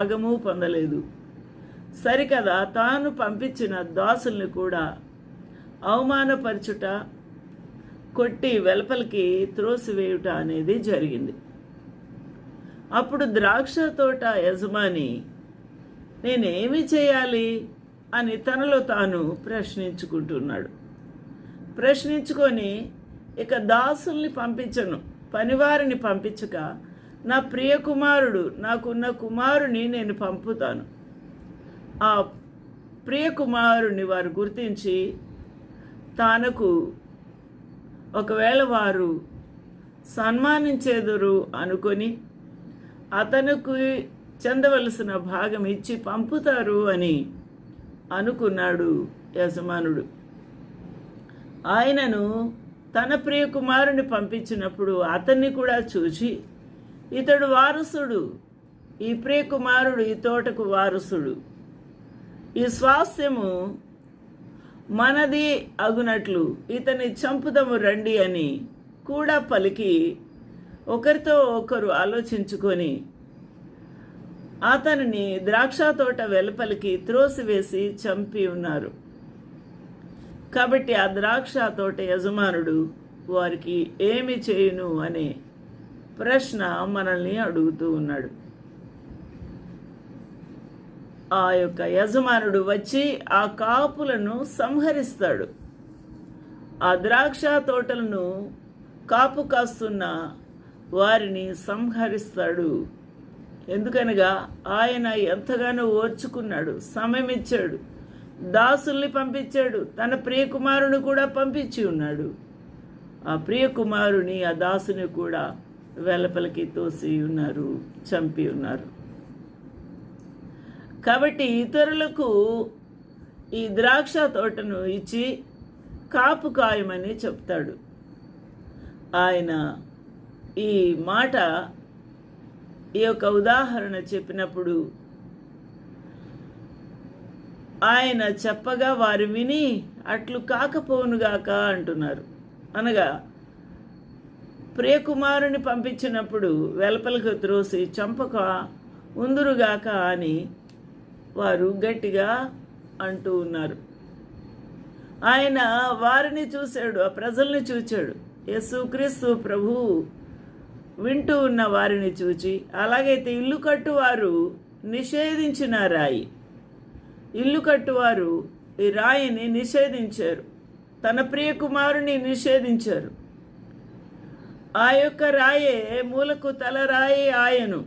భాగము పొందలేదు. సరికదా తాను పంపించిన దాసుల్ని కూడా అవమానపరచుట కొట్టి వెలపలికి త్రోసివేయుట అనేది జరిగింది. అప్పుడు ద్రాక్ష తోట యజమాని నేనేమి చేయాలి? అని తనలో తాను ప్రశ్నించుకుంటున్నాడు. ప్రశ్నించుకొని ఇక దాసుల్ని పంపించను పనివారిని పంపించక నా ప్రియ కుమారుడు నాకున్న కుమారుని నేను పంపుతాను. ఆ ప్రియ కుమారుని వారు గుర్తించి తనకు ఒకవేళ వారు సన్మానించేదురు అనుకొని అతనుకు చెందవలసిన భాగం ఇచ్చి పంపుతారు అని అనుకున్నాడు యజమానుడు. ఆయనను తన ప్రియ కుమారుని పంపించినప్పుడు అతన్ని కూడా చూసి ఇతడు వారసుడు ఈ ప్రియకుమారుడు ఈ తోటకు వారసుడు. ఈ స్వాస్థ్యము మనది అగునట్లు ఇతని చంపుదము రండి అని కూడా పలికి ఒకరితో ఒకరు ఆలోచించుకొని అతనిని ద్రాక్ష తోట వెలుపలికి త్రోసివేసి చంపి ఉన్నారు. కాబట్టి ఆ ద్రాక్ష తోట యజమానుడు వారికి ఏమి చేయును అనే ప్రశ్న మనల్ని అడుగుతూ ఉన్నాడు. ఆ యొక్క యజమానుడు వచ్చి ఆ కాపులను సంహరిస్తాడు. ఆ ద్రాక్ష తోటలను కాపు కాస్తున్న వారిని సంహరిస్తాడు. ఎందుకనగా ఆయన ఎంతగానో ఓర్చుకున్నాడు సమయం ఇచ్చాడు దాసుల్ని పంపించాడు తన ప్రియకుమారుని కూడా పంపించి ఉన్నాడు. ఆ ప్రియకుమారుని ఆ దాసుని కూడా వెలపలికి తోసి ఉన్నారు చంపి ఉన్నారు. కాబట్టి ఇతరులకు ఈ ద్రాక్ష తోటను ఇచ్చి కాపు కాయమని చెప్తాడు. ఆయన ఈ మాట ఈ యొక్క ఉదాహరణ చెప్పినప్పుడు ఆయన చెప్పగా వారు విని అట్లు కాకపోనుగాక అంటున్నారు. అనగా ప్రియకుమారుని పంపించినప్పుడు వెలపలకు త్రోసి చంపక ఉందురుగాక అని వారు గట్టిగా అంటూ ఉన్నారు. ఆయన వారిని చూశాడు ఆ ప్రజల్ని చూచాడు. యేసుక్రీస్తు ప్రభు వింటూ ఉన్న వారిని చూచి అలాగైతే ఇల్లు కట్టువారు నిషేధించిన రాయి. ఇల్లు కట్టువారు ఈ రాయిని నిషేధించారు. తన ప్రియ కుమారుని నిషేధించారు. ఆ యొక్క రాయే మూలకు తల రాయి ఆయను